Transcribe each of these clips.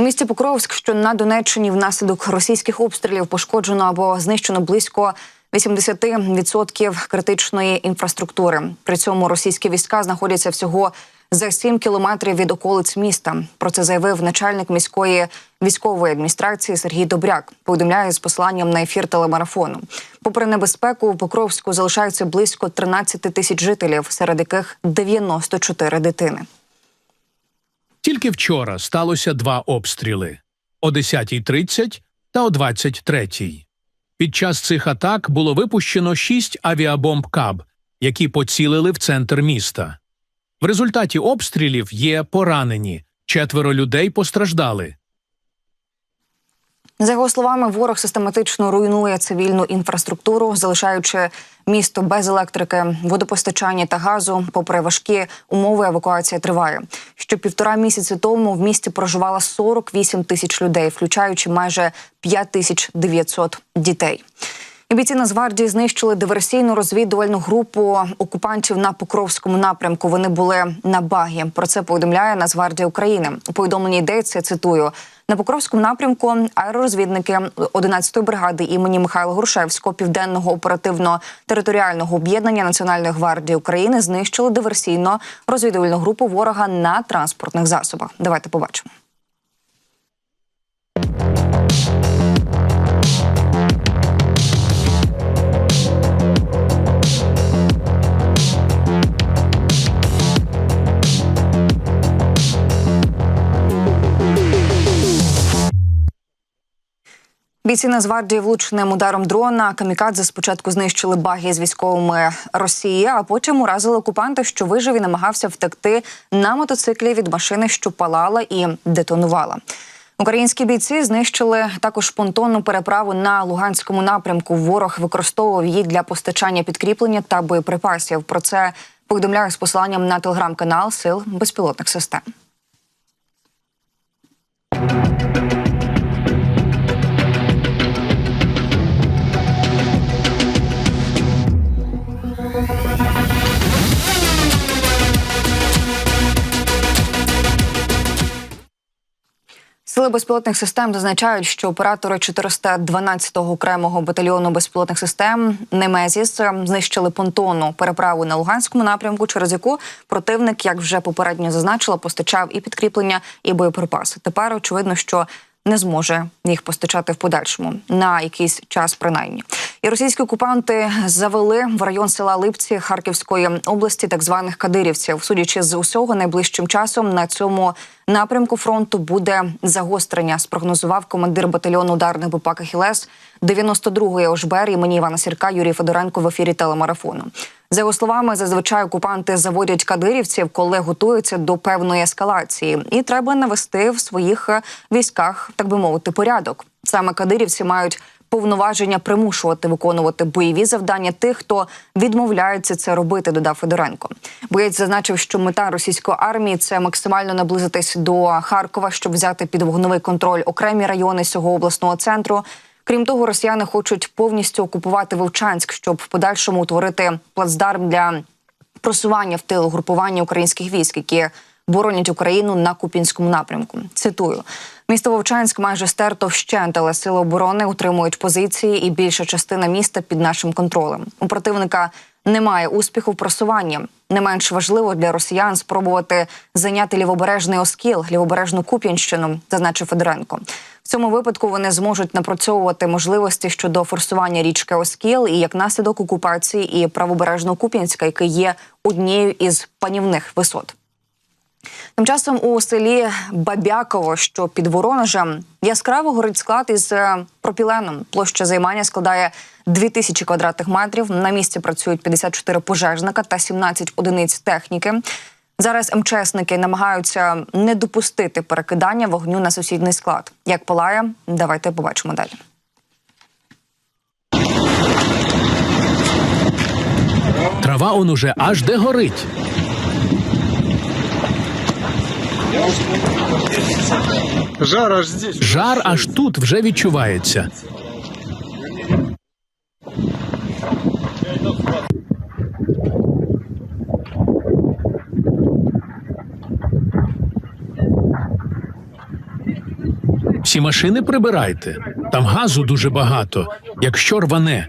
У місті Покровськ, що на Донеччині, внаслідок російських обстрілів пошкоджено або знищено близько 80% критичної інфраструктури. При цьому російські війська знаходяться всього за 7 кілометрів від околиць міста. Про це заявив начальник міської військової адміністрації Сергій Добряк. Повідомляє з посиланням на ефір телемарафону. Попри небезпеку, у Покровську залишаються близько 13 тисяч жителів, серед яких 94 дитини. Тільки вчора сталося два обстріли о 10.30 та о 23.00. Під час цих атак було випущено шість авіабомб КАБ, які поцілили в центр міста. В результаті обстрілів є поранені, четверо людей постраждали. За його словами, ворог систематично руйнує цивільну інфраструктуру, залишаючи місто без електрики, водопостачання та газу. Попри важкі умови, евакуація триває. Ще півтора місяці тому в місті проживало 48 тисяч людей, включаючи майже 5 тисяч 900 дітей. І Бійці Нацгвардії знищили диверсійну розвідувальну групу окупантів на Покровському напрямку. Вони були на багі. Про це повідомляє Нацгвардія України. У повідомленні йдеться цитую. На Покровському напрямку аеророзвідники 11-ї бригади імені Михайла Грушевського південного оперативно-територіального об'єднання Національної гвардії України знищили диверсійно розвідувальну групу ворога на транспортних засобах. Давайте побачимо. Бійці Нацгвардії влученим ударом дрона камікадзе спочатку знищили баги з військовими Росії, а потім уразили окупанта, що вижив і намагався втекти на мотоциклі від машини, що палала і детонувала. Українські бійці знищили також понтонну переправу на Луганському напрямку. Ворог використовував її для постачання підкріплення та боєприпасів. Про це повідомляє з посиланням на телеграм-канал Сил безпілотних систем. Сили безпілотних систем зазначають, що оператори 412-го окремого батальйону безпілотних систем Немезіс знищили понтонну переправу на Луганському напрямку, через яку противник, як вже попередньо зазначила, постачав і підкріплення, і боєприпаси. Тепер очевидно, що не зможе їх постачати в подальшому на якийсь час, принаймні. І російські окупанти завели в район села Липці Харківської області так званих кадирівців. Судячи з усього, найближчим часом на цьому напрямку фронту буде загострення. Спрогнозував командир батальйону ударних БПАК «Ахілес» 92-ї ОШБР імені Івана Сірка Юрій Федоренко в ефірі телемарафону. За його словами, зазвичай окупанти заводять кадирівців, коли готуються до певної ескалації, і треба навести в своїх військах, так би мовити, порядок. Саме кадирівці мають повноваження примушувати виконувати бойові завдання тих, хто відмовляється це робити. Додав Федоренко. Боєць зазначив, що мета російської армії це максимально наблизитись до Харкова, щоб взяти під вогновий контроль окремі райони цього обласного центру. Крім того, росіяни хочуть повністю окупувати Вовчанськ, щоб в подальшому утворити плацдарм для просування в тил групування українських військ, які боронять Україну на Купінському напрямку. Цитую. Місто Вовчанськ майже стерто вщент, але сили оборони утримують позиції, і більша частина міста під нашим контролем. У противника немає успіху в просуванні. Не менш важливо для росіян спробувати зайняти лівобережний оскіл, лівобережну Куп'янщину, зазначив Федоренко. В цьому випадку вони зможуть напрацьовувати можливості щодо форсування річки Оскіл і як наслідок окупації і правобережного Куп'янська, який є однією із панівних висот. Тим часом у селі Бабяково, що під Воронежем, яскраво горить склад із е, пропіленом. Площа займання складає 2000 квадратних метрів. На місці працюють 54 пожежника та 17 одиниць техніки. Зараз МЧСники намагаються не допустити перекидання вогню на сусідний склад. Як палає, давайте побачимо далі. Трава он уже аж де горить. Жар аж здесь. Жар аж тут вже відчувається. Всі машини прибирайте. Там газу дуже багато. Якщо рване,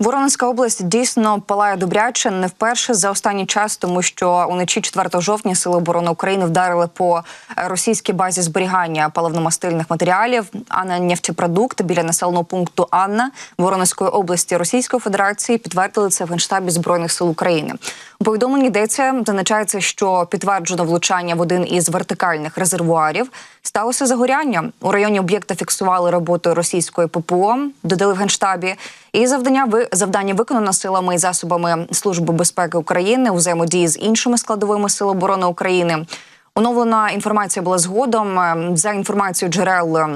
Воронезька область дійсно палає добряче не вперше за останній час, тому що уночі 4 жовтня сили оборони України вдарили по російській базі зберігання паливно-мастильних матеріалів Анна нефтепродукт біля населеного пункту Анна Воронезької області Російської Федерації підтвердили це в генштабі збройних сил України. У повідомленні йдеться, зазначається, що підтверджено влучання в один із вертикальних резервуарів. Сталося загоряння у районі об'єкта. Фіксували роботу російської ППО, додали в генштабі. І завдання ви завдання виконано силами і засобами Служби безпеки України у взаємодії з іншими складовими сил оборони України. Оновлена інформація була згодом Е, за інформацією джерел. е,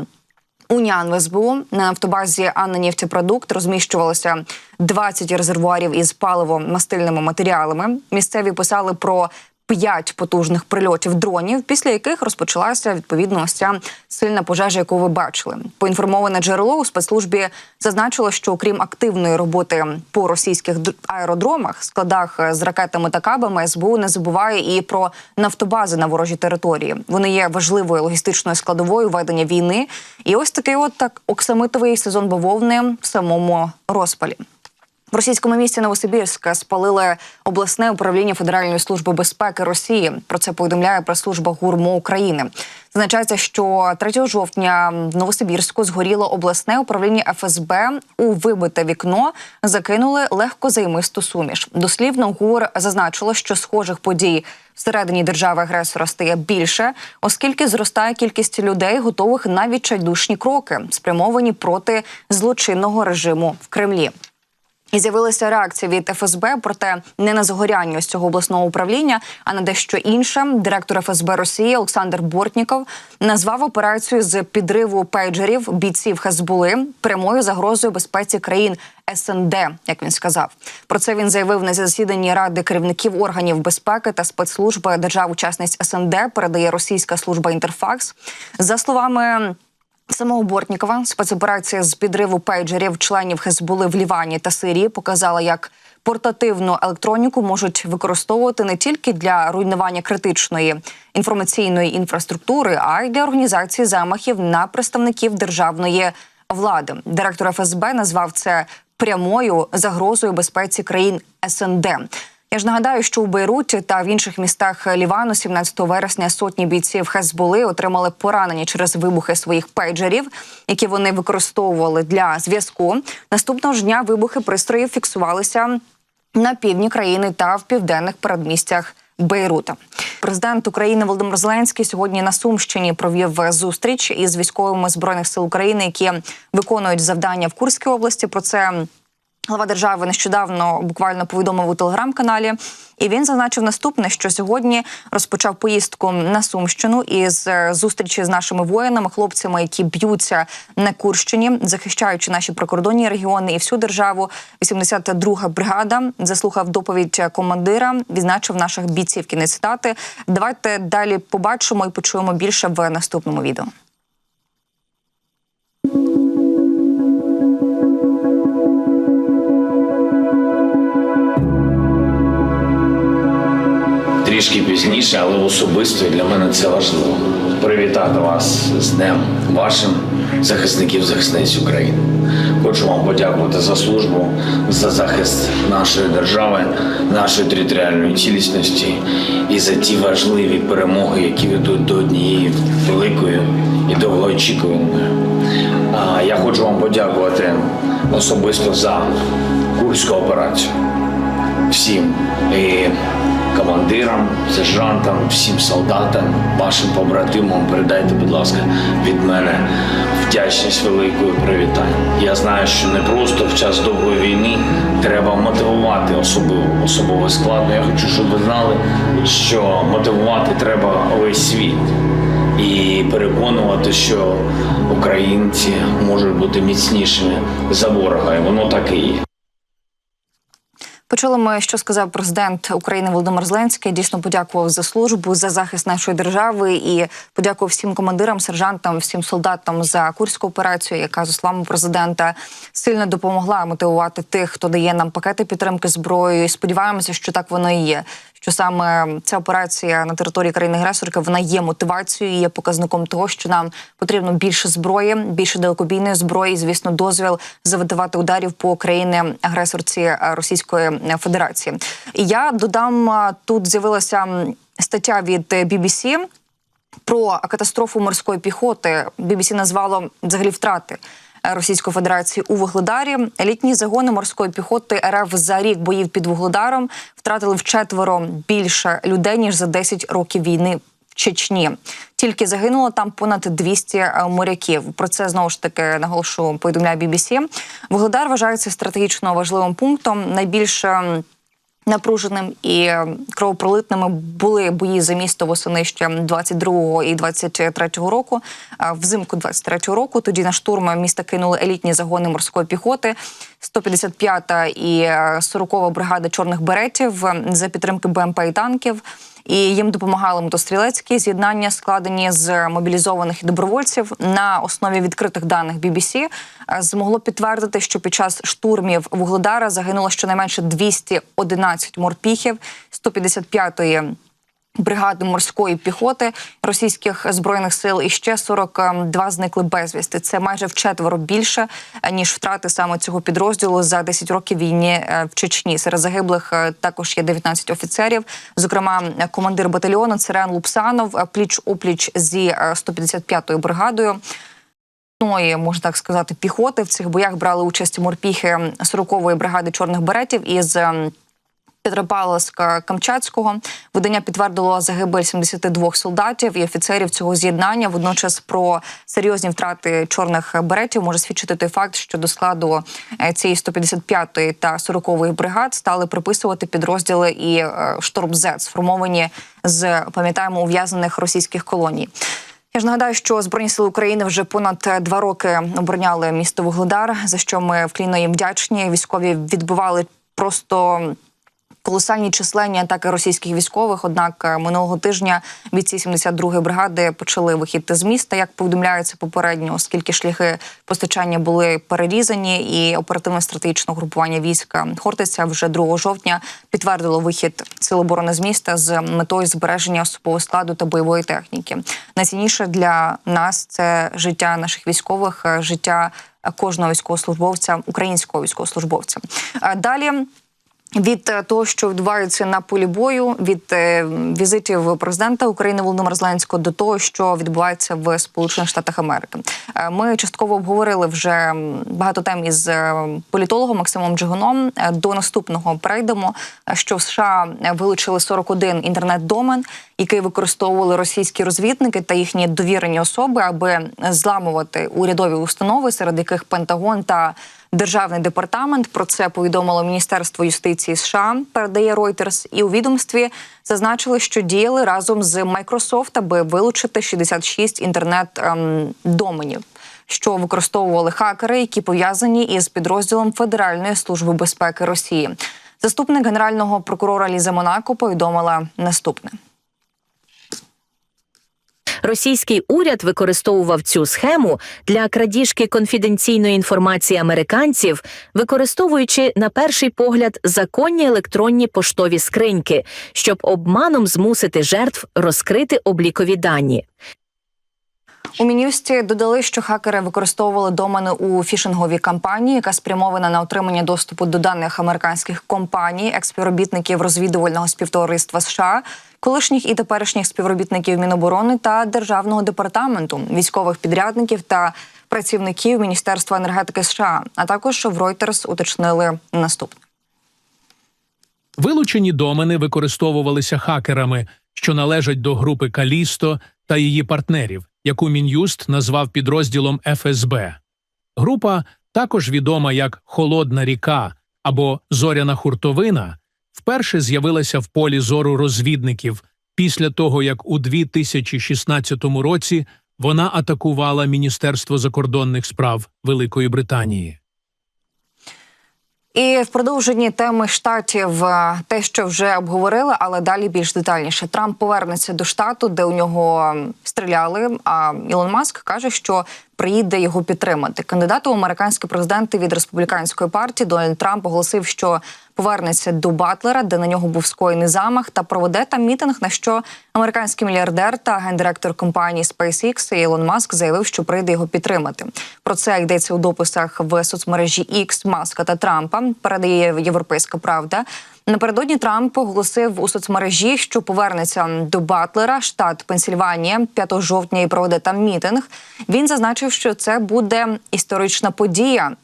Уніан в СБУ на автобазі Анна Нефтепродукт розміщувалося 20 резервуарів із паливо-мастильними матеріалами. Місцеві писали про п'ять потужних прильотів дронів, після яких розпочалася відповідно ось ця сильна пожежа, яку ви бачили. Поінформоване джерело у спецслужбі зазначило, що окрім активної роботи по російських аеродромах, складах е, з ракетами та кабами, СБУ не забуває і про нафтобази на ворожій території. Вони є важливою логістичною складовою ведення війни. І ось такий от так оксамитовий сезон бавовни в самому розпалі. В російському місті Новосибірськ спалили обласне управління Федеральної служби безпеки Росії. Про це повідомляє прес-служба ГУРМО України. Зазначається, що 3 жовтня в Новосибірську згоріло обласне управління ФСБ. У вибите вікно закинули легкозаймисту суміш. Дослівно ГУР зазначило, що схожих подій всередині держави агресора стає більше, оскільки зростає кількість людей, готових на відчайдушні кроки, спрямовані проти злочинного режиму в Кремлі. І з'явилася реакція від ФСБ, проте не на загоряння ось цього обласного управління, а на дещо інше. Директор ФСБ Росії Олександр Бортніков назвав операцію з підриву пейджерів бійців Хезбули прямою загрозою безпеці країн СНД, як він сказав. Про це він заявив на засіданні ради керівників органів безпеки та спецслужби держав-учасниць СНД. Передає російська служба Інтерфакс. За словами. Самого Бортнікова спецоперація з підриву пейджерів членів Хезбули в Лівані та Сирії показала, як портативну електроніку можуть використовувати не тільки для руйнування критичної інформаційної інфраструктури, а й для організації замахів на представників державної влади. Директор ФСБ назвав це прямою загрозою безпеці країн СНД. Я ж нагадаю, що у Бейруті та в інших містах Лівану 17 вересня сотні бійців Хезболи отримали поранення через вибухи своїх пейджерів, які вони використовували для зв'язку. Наступного ж дня вибухи пристроїв фіксувалися на півдні країни та в південних передмістях. Бейрута президент України Володимир Зеленський сьогодні на Сумщині провів зустріч із військовими збройних сил України, які виконують завдання в Курській області. Про це Глава держави нещодавно буквально повідомив у телеграм-каналі, і він зазначив наступне: що сьогодні розпочав поїздку на Сумщину із е, зустрічі з нашими воїнами, хлопцями, які б'ються на Курщині, захищаючи наші прикордонні регіони і всю державу. 82-га бригада заслухав доповідь командира, відзначив наших бійців. Кінець цитати. Давайте далі побачимо і почуємо більше в наступному відео. Трішки пізніше, але особисто для мене це важливо. Привітати вас з Днем вашим захисників захисниць України. Хочу вам подякувати за службу, за захист нашої держави, нашої територіальної цілісності і за ті важливі перемоги, які ведуть до однієї великої і довгоочікуваної. Я хочу вам подякувати особисто за курську операцію всім і командирам, сержантам, всім солдатам, вашим побратимам передайте, будь ласка, від мене вдячність велику і привітання. Я знаю, що не просто в час довгої війни треба мотивувати особливо особовий склад. Я хочу, щоб ви знали, що мотивувати треба весь світ і переконувати, що українці можуть бути міцнішими за ворога, і воно так і є. Почули ми, що сказав президент України Володимир Зеленський. Дійсно подякував за службу, за захист нашої держави і подякував всім командирам, сержантам, всім солдатам за курську операцію, яка за словами президента сильно допомогла мотивувати тих, хто дає нам пакети підтримки зброєю. Сподіваємося, що так воно і є. Що саме ця операція на території країни агресорки вона є мотивацією, є показником того, що нам потрібно більше зброї, більше далекобійної зброї. і, Звісно, дозвіл завдавати ударів по країни агресорці е, Російської Федерації. І я додам е, тут з'явилася стаття від е, BBC про катастрофу морської піхоти. BBC назвало взагалі втрати. Російської Федерації у Вугледарі елітні загони морської піхоти РФ за рік боїв під Вугледаром втратили вчетверо більше людей ніж за 10 років війни в Чечні. Тільки загинуло там понад 200 е, моряків. Про це знову ж таки наголошую повідомляє BBC. Вугледар вважається стратегічно важливим пунктом. Найбільше Напруженим і е, кровопролитними були бої за місто восени ще 22 і 23 року. Взимку 23 року тоді на штурм міста кинули елітні загони морської піхоти, 155-та і е, 40-ва бригада чорних беретів е, за підтримки БМП і танків. І їм допомагали мотострілецькі з'єднання, складені з мобілізованих добровольців. На основі відкритих даних BBC, е, змогло підтвердити, що під час штурмів Вугледара загинуло щонайменше 211 морпіхів. 155-ї бригади морської піхоти російських збройних сил і ще 42 зникли безвісти. Це майже вчетверо більше е, ніж втрати саме цього підрозділу за 10 років війни е, в Чечні. Серед загиблих е, також є 19 офіцерів. Зокрема, командир батальйону Церен Лупсанов пліч опліч зі е, 155-ю бригадою. Одної, можна так сказати, піхоти в цих боях брали участь морпіхи 40-ї бригади чорних беретів із ем, Петропавловська Камчатського видання підтвердило загибель 72 солдатів і офіцерів цього з'єднання. Водночас про серйозні втрати чорних беретів може свідчити той факт, що до складу е, цієї 155-ї та 40-ї бригад стали приписувати підрозділи і е, шторм З, сформовані з пам'ятаємо ув'язнених російських колоній. Я ж нагадаю, що збройні сили України вже понад е, два роки обороняли місто Вугледар, за що ми вклінно їм вдячні. Військові відбивали просто колосальні численні атаки російських військових. Однак е, минулого тижня бійці 72-ї бригади почали вихід з міста. Як повідомляється попередньо, оскільки шляхи постачання були перерізані, і оперативно стратегічне групування війська Хортиця вже 2 жовтня підтвердило вихід сил оборони з міста з метою збереження особового складу та бойової техніки. Найцінніше для нас це життя наших військових, е, життя кожного військовослужбовця, українського військовослужбовця. Е, Далі. Від е, того, що відбувається на полі бою, від е, візитів президента України Володимира Зеленського до того, що відбувається в Сполучених Штатах Америки, Е, ми частково обговорили вже багато тем із політологом Максимом Джигуном. До наступного перейдемо. Що в США вилучили 41 інтернет-домен, який використовували російські розвідники та їхні довірені особи, аби зламувати урядові установи, серед яких Пентагон та Державний департамент про це повідомило Міністерство юстиції США. Передає Reuters. і у відомстві зазначили, що діяли разом з Microsoft, аби вилучити 66 інтернет-доменів, що використовували хакери, які пов'язані із підрозділом Федеральної служби безпеки Росії. Заступник генерального прокурора Ліза Монако повідомила наступне. Російський уряд використовував цю схему для крадіжки конфіденційної інформації американців, використовуючи на перший погляд законні електронні поштові скриньки, щоб обманом змусити жертв розкрити облікові дані. У мін'юсті додали, що хакери використовували домени у фішинговій кампанії, яка спрямована на отримання доступу до даних американських компаній, експівробітників розвідувального співтовариства США, колишніх і теперішніх співробітників Міноборони та державного департаменту, військових підрядників та працівників Міністерства енергетики США. А також в Reuters уточнили наступне. Вилучені домени використовувалися хакерами, що належать до групи Калісто та її партнерів, яку Мін'юст назвав підрозділом ФСБ. Група, також відома як Холодна ріка або Зоряна хуртовина, вперше з'явилася в полі зору розвідників після того, як у 2016 році вона атакувала Міністерство закордонних справ Великої Британії. І в продовженні теми штатів е, те, що вже обговорили, але далі більш детальніше. Трамп повернеться до штату, де у нього стріляли. А Ілон Маск каже, що приїде його підтримати. Кандидат у американські президенти від республіканської партії Дональд Трамп оголосив, що повернеться до Батлера, де на нього був скоєний замах, та проведе там мітинг. На що американський мільярдер та гендиректор компанії SpaceX Ілон Маск заявив, що прийде його підтримати. Про це йдеться у дописах в соцмережі X Маска та Трампа. Передає Європейська Правда. Напередодні Трамп оголосив у соцмережі, що повернеться до Батлера, штат Пенсільванія, 5 жовтня і проведе там мітинг. Він зазначив, що це буде історична подія.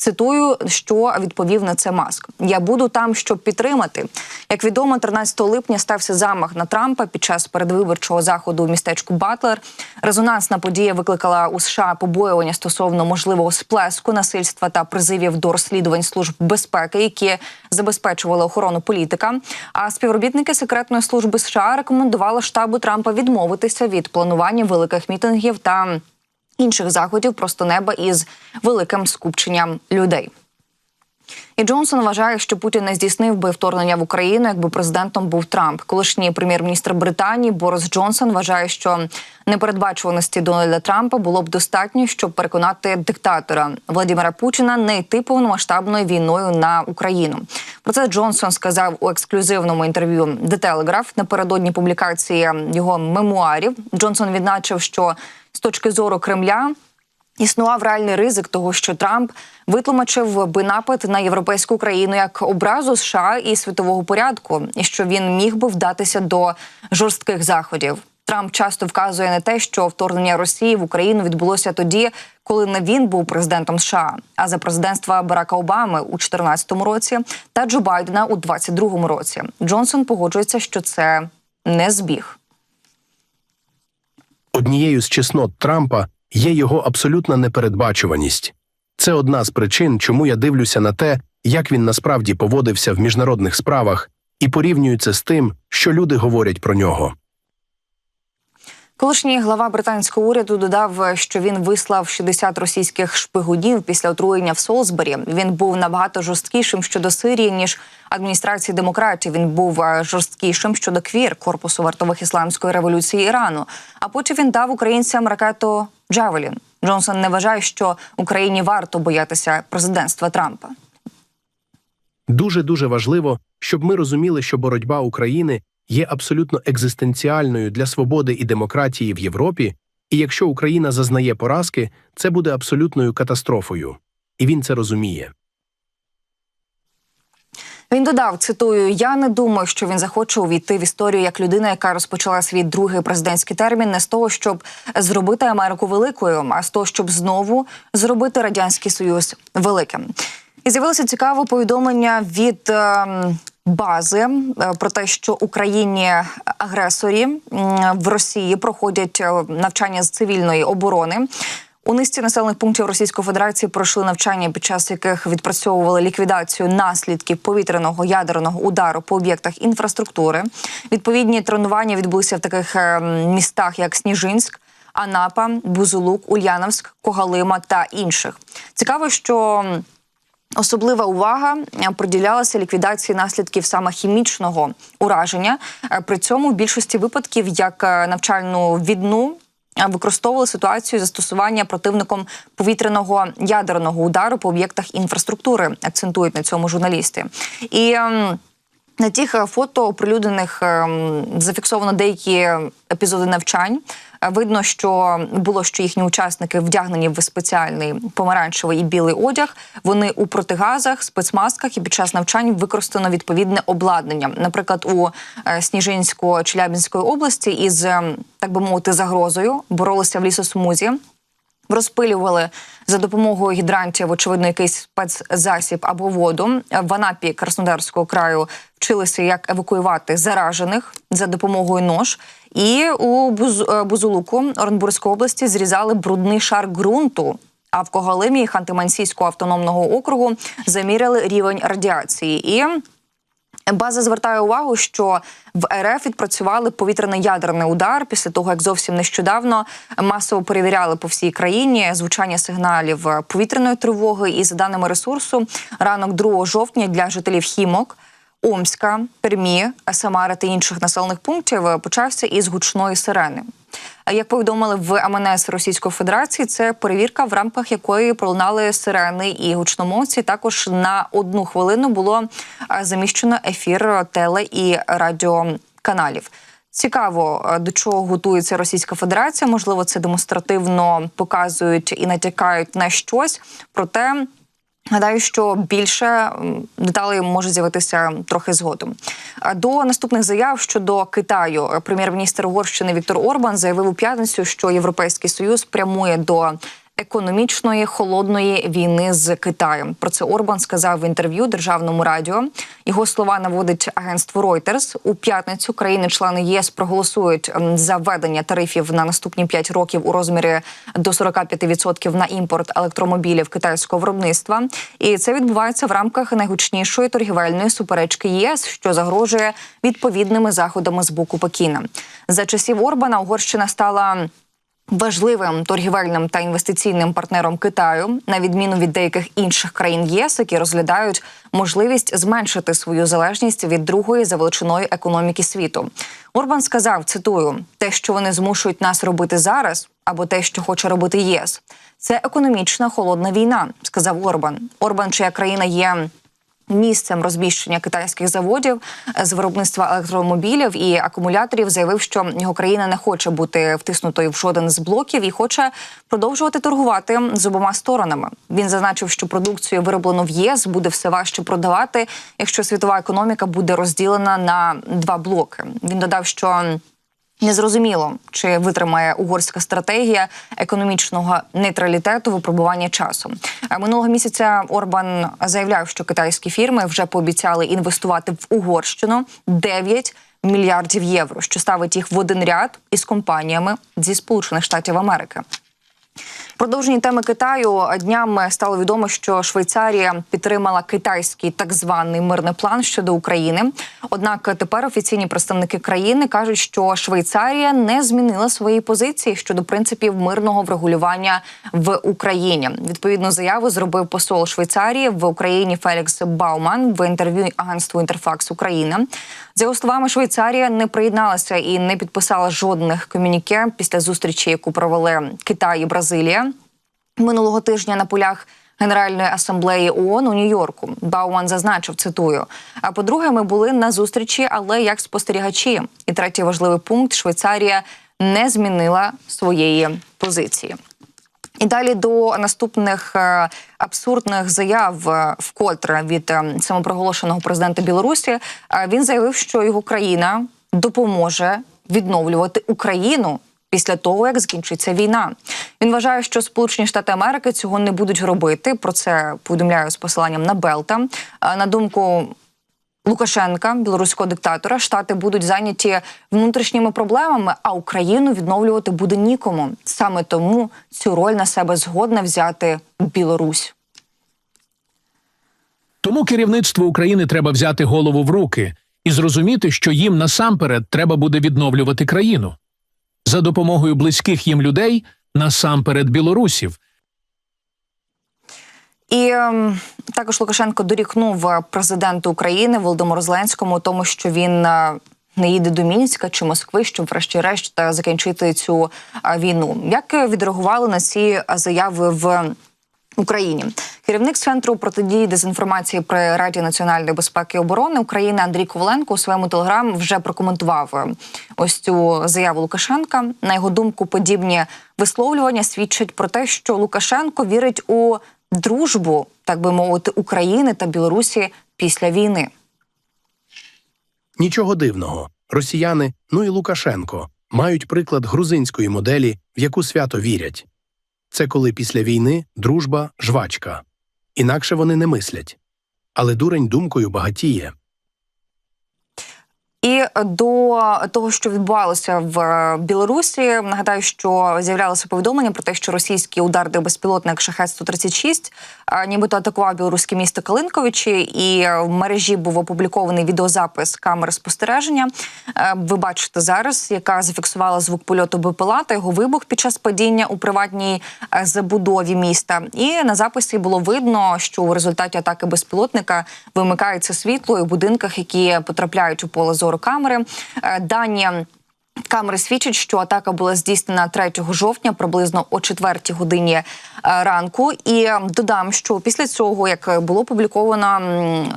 Цитую, що відповів на це Маск. Я буду там, щоб підтримати. Як відомо, 13 липня стався замах на Трампа під час передвиборчого заходу у містечку Батлер. Резонансна подія викликала у США побоювання стосовно можливого сплеску насильства та призивів до розслідувань служб безпеки, які забезпечували охорону політика. А співробітники секретної служби США рекомендували штабу Трампа відмовитися від планування великих мітингів та інших заходів просто неба із великим скупченням людей. І Джонсон вважає, що Путін не здійснив би вторгнення в Україну, якби президентом був Трамп. Колишній прем'єр-міністр Британії Борис Джонсон вважає, що непередбачуваності Дональда Трампа було б достатньо, щоб переконати диктатора Владимира Путіна не йти повномасштабною війною на Україну. Про це Джонсон сказав у ексклюзивному інтерв'ю The Telegraph напередодні публікації його мемуарів. Джонсон відзначив, що з точки зору Кремля Існував реальний ризик того, що Трамп витлумачив би напад на європейську країну як образу США і світового порядку, і що він міг би вдатися до жорстких заходів. Трамп часто вказує на те, що вторгнення Росії в Україну відбулося тоді, коли не він був президентом США, а за президентства Барака Обами у 2014 році та Джо Байдена у 2022 році. Джонсон погоджується, що це не збіг. Однією з чеснот Трампа є його абсолютна непередбачуваність. Це одна з причин, чому я дивлюся на те, як він насправді поводився в міжнародних справах, і порівнюю це з тим, що люди говорять про нього. Колишній глава британського уряду додав, що він вислав 60 російських шпигунів після отруєння в Солсбері. Він був набагато жорсткішим щодо Сирії ніж адміністрації демократів. Він був е, жорсткішим щодо квір корпусу вартових ісламської революції Ірану. А потім він дав українцям ракету Джавелін. Джонсон не вважає, що Україні варто боятися президентства Трампа. Дуже дуже важливо, щоб ми розуміли, що боротьба України є абсолютно екзистенціальною для свободи і демократії в Європі, і якщо Україна зазнає поразки, це буде абсолютною катастрофою. І він це розуміє. Він додав, цитую: я не думаю, що він захоче увійти в історію як людина, яка розпочала свій другий президентський термін, не з того, щоб зробити Америку великою, а з того, щоб знову зробити радянський союз великим. І з'явилося цікаве повідомлення від ем, бази е, про те, що Україні агресорі в Росії проходять е, навчання з цивільної оборони. У низці населених пунктів Російської Федерації пройшли навчання, під час яких відпрацьовували ліквідацію наслідків повітряного ядерного удару по об'єктах інфраструктури. Відповідні тренування відбулися в таких е, містах, як Сніжинськ. Анапа, Бузулук, Ульяновськ, Когалима та інших. Цікаво, що Особлива увага е, приділялася ліквідації наслідків саме хімічного ураження. Е, При цьому в більшості випадків як е, навчальну відну використовували ситуацію застосування противником повітряного ядерного удару по об'єктах інфраструктури. Акцентують на цьому журналісти. І ем, на тих фото оприлюднених ем, зафіксовано деякі епізоди навчань. Видно, що було, що їхні учасники вдягнені в спеціальний помаранчевий і білий одяг. Вони у протигазах, спецмасках і під час навчань використано відповідне обладнання. Наприклад, у е, Сніжинсько-Челябінської області із ем, так би мовити загрозою боролися в лісосмузі розпилювали за допомогою гідрантів, очевидно, якийсь спецзасіб або воду. В Анапі Краснодарського краю вчилися, як евакуювати заражених за допомогою нож. І у е, Бузулуку Оренбурзької області зрізали брудний шар ґрунту. А в Когалимі Ханти-Мансійського автономного округу заміряли рівень радіації. І База звертає увагу, що в РФ відпрацювали повітряний ядерний удар після того, як зовсім нещодавно масово перевіряли по всій країні звучання сигналів повітряної тривоги. І за даними ресурсу, ранок 2 жовтня для жителів Хімок. Омська, Пермі, Самара та інших населених пунктів почався із гучної сирени. Як повідомили в МНС Російської Федерації, це перевірка, в рамках якої пролунали сирени і гучномовці. Також на одну хвилину було е, заміщено ефір теле і радіоканалів. Цікаво, е, до чого готується Російська Федерація. Можливо, це демонстративно показують і натякають на щось. Проте гадаю, що більше деталей може з'явитися трохи згодом. До наступних заяв щодо Китаю прем'єр-міністр Угорщини Віктор Орбан заявив у п'ятницю, що Європейський Союз прямує до економічної холодної війни з Китаєм. Про це Орбан сказав в інтерв'ю державному радіо. Його слова наводить агентство Reuters. У п'ятницю країни-члени ЄС проголосують за введення тарифів на наступні 5 років у розмірі до 45% на імпорт електромобілів китайського виробництва. І це відбувається в рамках найгучнішої торгівельної суперечки ЄС, що загрожує відповідними заходами з боку Пекіна. За часів Орбана Угорщина стала важливим торгівельним та інвестиційним партнером Китаю, на відміну від деяких інших країн ЄС, які розглядають можливість зменшити свою залежність від другої за величиною економіки світу. Орбан сказав: цитую: те, що вони змушують нас робити зараз, або те, що хоче робити ЄС, це економічна холодна війна, сказав Орбан. Орбан, чия країна є місцем розміщення китайських заводів е, з виробництва електромобілів і акумуляторів заявив, що його країна не хоче бути втиснутою в жоден з блоків і хоче продовжувати торгувати з обома сторонами. Він зазначив, що продукцію вироблену в ЄС буде все важче продавати, якщо світова економіка буде розділена на два блоки. Він додав, що Незрозуміло, чи витримає угорська стратегія економічного нейтралітету випробування часу. А Минулого місяця Орбан заявляв, що китайські фірми вже пообіцяли інвестувати в Угорщину 9 мільярдів євро, що ставить їх в один ряд із компаніями зі Сполучених Штатів Америки. Продовженні теми Китаю днями стало відомо, що Швейцарія підтримала китайський так званий мирний план щодо України. Однак тепер офіційні представники країни кажуть, що Швейцарія не змінила свої позиції щодо принципів мирного врегулювання в Україні. Відповідну заяву зробив посол Швейцарії в Україні Фелікс Бауман в інтерв'ю агентству Інтерфакс Україна. За його словами, Швейцарія не приєдналася і не підписала жодних комюніке після зустрічі, яку провели Китай і Бразилія минулого тижня на полях. Генеральної асамблеї ООН у Нью-Йорку Бауман зазначив, цитую: а по-друге, ми були на зустрічі, але як спостерігачі. І третій важливий пункт: Швейцарія не змінила своєї позиції. І далі до наступних е, абсурдних заяв е, вкотре від е, самопроголошеного президента Білорусі. Він заявив, що його країна допоможе відновлювати Україну. Після того як закінчиться війна, він вважає, що Сполучені Штати Америки цього не будуть робити. Про це повідомляю з посиланням на Белта. На думку Лукашенка, білоруського диктатора, штати будуть зайняті внутрішніми проблемами, а Україну відновлювати буде нікому. Саме тому цю роль на себе згодна взяти Білорусь. Тому керівництву України треба взяти голову в руки і зрозуміти, що їм насамперед треба буде відновлювати країну за допомогою близьких їм людей, насамперед білорусів. І ем, також Лукашенко дорікнув е, президенту України Володимиру Зеленському, тому що він е, не їде до Мінська чи Москви, щоб врешті-решт е, закінчити цю війну. Як відреагували на ці заяви в Україні? Керівник центру протидії дезінформації при Раді національної безпеки і оборони України Андрій Коваленко у своєму телеграм вже прокоментував ось цю заяву Лукашенка. На його думку, подібні висловлювання свідчать про те, що Лукашенко вірить у дружбу, так би мовити, України та Білорусі після війни. Нічого дивного. Росіяни, ну і Лукашенко, мають приклад грузинської моделі, в яку свято вірять. Це коли після війни дружба жвачка. Інакше вони не мислять. Але дурень думкою багатіє. І до того, що відбувалося в е, Білорусі, нагадаю, що з'являлося повідомлення про те, що російський ударний безпілотник шахет 136 е, нібито атакував білоруське місто Калинковичі, і в мережі був опублікований відеозапис камери спостереження. Е, Ви бачите зараз, яка зафіксувала звук польоту БПЛА та його вибух під час падіння у приватній е, забудові міста. І на записі було видно, що у результаті атаки безпілотника вимикається світло і в будинках, які потрапляють у поле зору камери. Е, Дані Камери свідчать, що атака була здійснена 3 жовтня, приблизно о 4 годині е, ранку. І е, додам, що після цього, як було опубліковано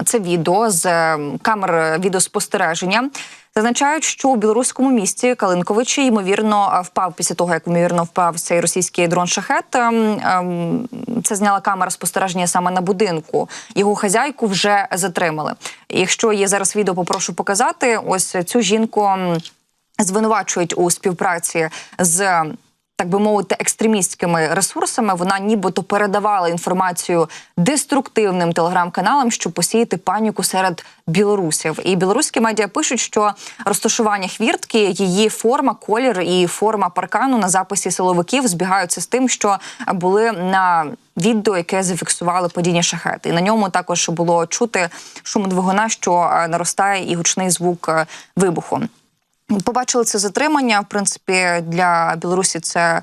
це відео з е, камер відеоспостереження, зазначають, що у білоруському місті Калинковичі ймовірно е, впав після того, як ймовірно впав цей російський дрон шахет. ем, ем, Це зняла камера спостереження саме на будинку. Його хазяйку вже затримали. Якщо є зараз відео, попрошу показати. Ось цю жінку. звинувачують у співпраці з. Так би мовити, екстремістськими ресурсами вона нібито передавала інформацію деструктивним телеграм-каналам, щоб посіяти паніку серед білорусів. І білоруські медіа пишуть, що розташування хвіртки, її форма, колір і форма паркану на записі силовиків збігаються з тим, що були на відео, яке зафіксували падіння шахет. І на ньому також було чути шум двигуна, що е, наростає, і гучний звук е, вибуху. Побачили це затримання. В принципі, для Білорусі це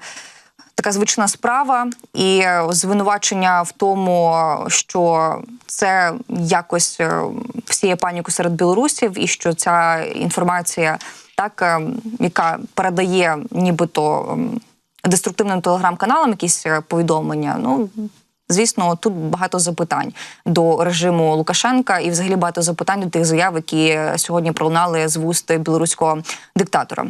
така звична справа, і звинувачення в тому, що це якось е, всіє паніку серед білорусів, і що ця інформація, так е, яка передає нібито деструктивним телеграм-каналам якісь е, повідомлення. Ну Звісно, тут багато запитань до режиму Лукашенка, і взагалі багато запитань до тих заяв, які сьогодні пролунали з вуст білоруського диктатора.